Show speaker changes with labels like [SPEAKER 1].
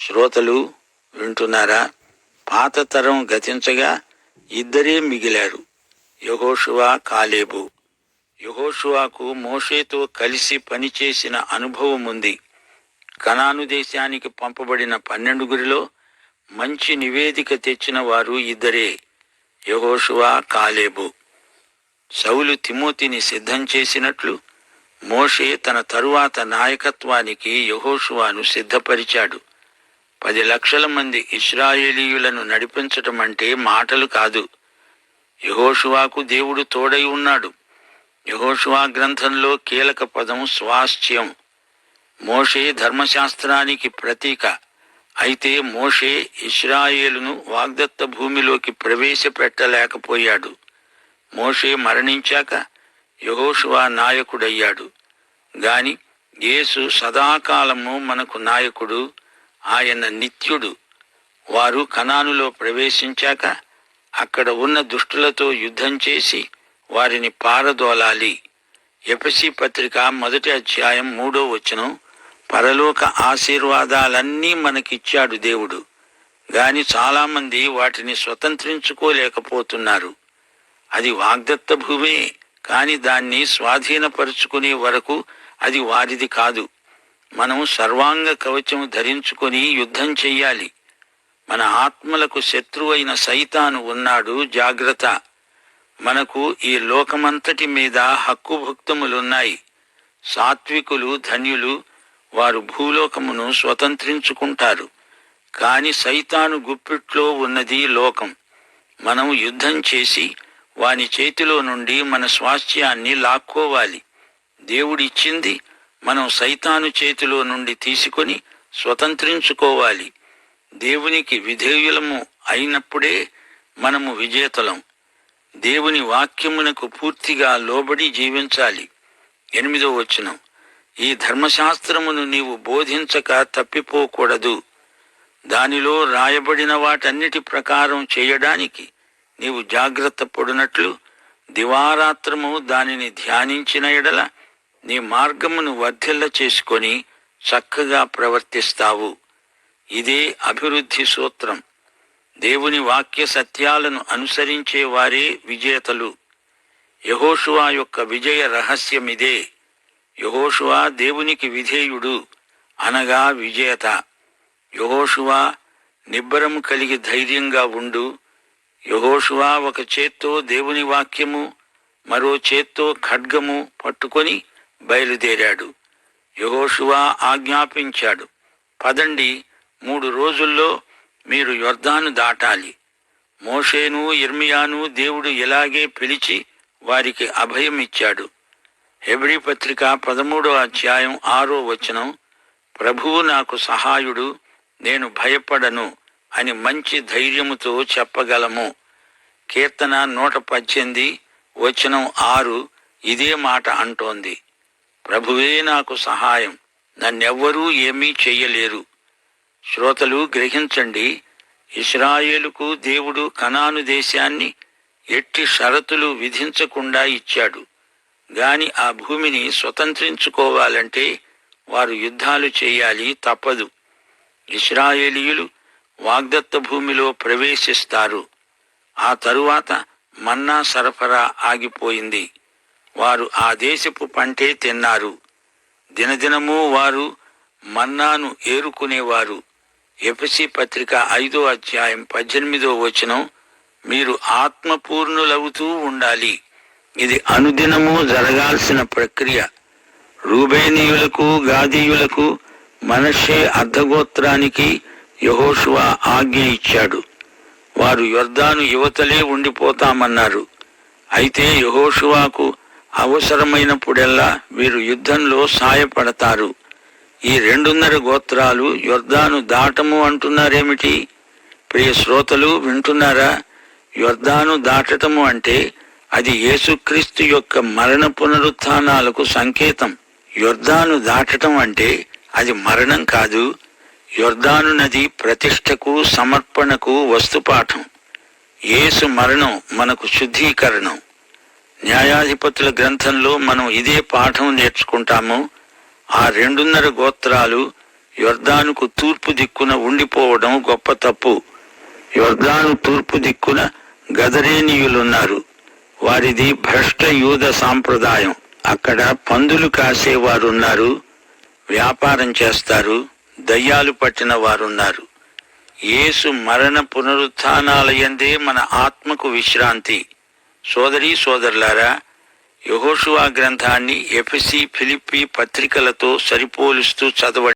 [SPEAKER 1] శ్రోతలు వింటున్నారా? పాత తరం గతించగా ఇద్దరే మిగిలారు యహోషువా కాలేబు. యహోషువాకు మోషేతో కలిసి పనిచేసిన అనుభవం ఉంది కనాను దేశానికి పంపబడిన పన్నెండుగురిలో మంచి నివేదిక తెచ్చిన వారు ఇద్దరే యహోషువా కాలేబు. సౌలు తిమోతిని సిద్ధం చేసినట్లు మోషే తన తరువాత నాయకత్వానికి యహోషువాను సిద్ధపరిచాడు. పది లక్షల మంది ఇస్రాయేలీయులను నడిపించటం అంటే మాటలు కాదు. యహోషువాకు దేవుడు తోడై ఉన్నాడు. యహోషువా గ్రంథంలో కీలక పదం స్వాస్థ్యం. మోషే ధర్మశాస్త్రానికి ప్రతీక. అయితే మోషే ఇస్రాయేలును వాగ్దత్త భూమిలోకి ప్రవేశపెట్టలేకపోయాడు. మోషే మరణించాక యహోషువా నాయకుడయ్యాడు. గాని యేసు సదాకాలము మనకు నాయకుడు ఆయన నిత్యుడు. వారు కనానులో ప్రవేశించాక అక్కడ ఉన్న దుష్టులతో యుద్ధం చేసి వారిని పారదోలాలి. ఎపసి పత్రిక మొదటి అధ్యాయం మూడో వచనం పరలోక ఆశీర్వాదాలన్నీ మనకిచ్చాడు దేవుడు. గాని చాలామంది వాటిని స్వతంత్రించుకోలేకపోతున్నారు. అది వాగ్దత్త భూమే కాని దాన్ని స్వాధీనపరుచుకునే వరకు అది వారిది కాదు. మనం సర్వాంగ కవచం ధరించుకొని యుద్ధం చెయ్యాలి. మన ఆత్మలకు శత్రువైన సైతాను ఉన్నాడు జాగ్రత్త. మనకు ఈ లోకమంతటి మీద హక్కుభుక్తములున్నాయి సాత్వికులు ధన్యులు వారు భూలోకమును స్వతంత్రించుకుంటారు. కాని సైతాను గుప్పిట్లో ఉన్నది లోకం. మనం యుద్ధం చేసి వాని చేతిలో నుండి మన స్వాస్థ్యాన్ని లాక్కోవాలి. దేవుడిచ్చింది మనం సైతాను చేతిలో నుండి తీసుకొని స్వతంత్రించుకోవాలి. దేవునికి విధేయులము అయినప్పుడే మనము విజేతలం. దేవుని వాక్యమునకు పూర్తిగా లోబడి జీవించాలి. ఎనిమిదో వచనం. ఈ ధర్మశాస్త్రమును నీవు బోధించక తప్పిపోకూడదు. దానిలో రాయబడిన వాటన్నిటి ప్రకారం చేయడానికి నీవు జాగ్రత్త పడినట్లు దివారాత్రము దానిని ధ్యానించిన ఎడల నీ మార్గమును వర్ధిల్ల చేసుకొని చక్కగా ప్రవర్తిస్తావు. ఇదే అభివృద్ధి సూత్రం. దేవుని వాక్య సత్యాలను అనుసరించే వారే విజేతలు. యహోషువా యొక్క విజయ రహస్యమిదే యహోషువా దేవునికి విధేయుడు అనగా విజేత. యహోషువా నిబ్బరము కలిగి ధైర్యంగా ఉండు. యహోషువా ఒక చేత్తో దేవుని వాక్యము మరో చేత్తో ఖడ్గము పట్టుకొని బయలుదేరాడు. యహోషువా ఆజ్ఞాపించాడు పదండి మూడు రోజుల్లో మీరు యొర్దాను దాటాలి. మోషేను ఇర్మియాను దేవుడు ఇలాగే పిలిచి వారికి అభయం ఇచ్చాడు. హెబ్రి పత్రిక పదమూడో అధ్యాయం ఆరో వచనం ప్రభువు నాకు సహాయుడు నేను భయపడను అని మంచి ధైర్యముతో చెప్పగలము. కీర్తన నూట పద్దెనిమిది వచనం ఆరు ఇదే మాట అంటోంది. ప్రభువే నాకు సహాయం. నన్నెవ్వరూ ఏమీ చెయ్యలేరు. శ్రోతలు గ్రహించండి ఇస్రాయేలుకు దేవుడు కనాను దేశాన్ని ఎట్టి షరతులు విధించకుండా ఇచ్చాడు. గాని ఆ భూమిని స్వతంత్రించుకోవాలంటే వారు యుద్ధాలు చేయాలి తప్పదు. ఇస్రాయేలీయులు వాగ్దత్త భూమిలో ప్రవేశిస్తారు. ఆ తరువాత మన్నా సరఫరా ఆగిపోయింది. వారు ఆ దేశపు పంటే తిన్నారు. దినదినము వారు మన్నాను ఏరుకునేవారు. ఎఫసి పత్రిక ఐదో అధ్యాయం పద్దెనిమిదో వచనం మీరు ఆత్మపూర్ణులవుతూ ఉండాలి. ఇది అనుదినము జరగాల్సిన ప్రక్రియ. రూబేనీయులకు గాదీయులకు మనషే అర్ధగోత్రానికి యహోషువ ఆజ్ఞ ఇచ్చాడు. వారు యొర్దాను యువతలే ఉండిపోతామన్నారు. అయితే యహోషువాకు అవసరమైనప్పుడెల్లా వీరు యుద్ధంలో సాయపడతారు. ఈ రెండున్నర గోత్రాలు యొర్దాను దాటము అంటున్నారేమిటి? ప్రియ శ్రోతలు వింటున్నారా? యొర్దాను దాటటము అంటే అది యేసుక్రీస్తు యొక్క మరణ పునరుత్థానాలకు సంకేతం. యొర్దాను దాటటం అంటే అది మరణం కాదు యొర్దాను నది ప్రతిష్టకు సమర్పణకు వస్తుపాఠం. యేసు మరణం మనకు శుద్ధీకరణం. న్యాయాధిపతుల గ్రంథంలో మనం ఇదే పాఠం నేర్చుకుంటాము. ఆ రెండున్నర గోత్రాలు యొర్దానుకు తూర్పు దిక్కున ఉండిపోవడం గొప్ప తప్పు. యొర్దాను తూర్పు దిక్కున గదరేనీయులున్నారు. వారిది భ్రష్ట యూద సాంప్రదాయం. అక్కడ పందులు కాసేవారున్నారు. వ్యాపారం చేస్తారు. దయ్యాలు పట్టిన వారున్నారు. యేసు మరణ పునరుత్నాలయందే మన ఆత్మకు విశ్రాంతి. సోదరీ సోదరులారా యహోషువా గ్రంథాన్ని ఎఫ్సి ఫిలిప్పి పత్రికలతో సరిపోలుస్తూ చదవండి.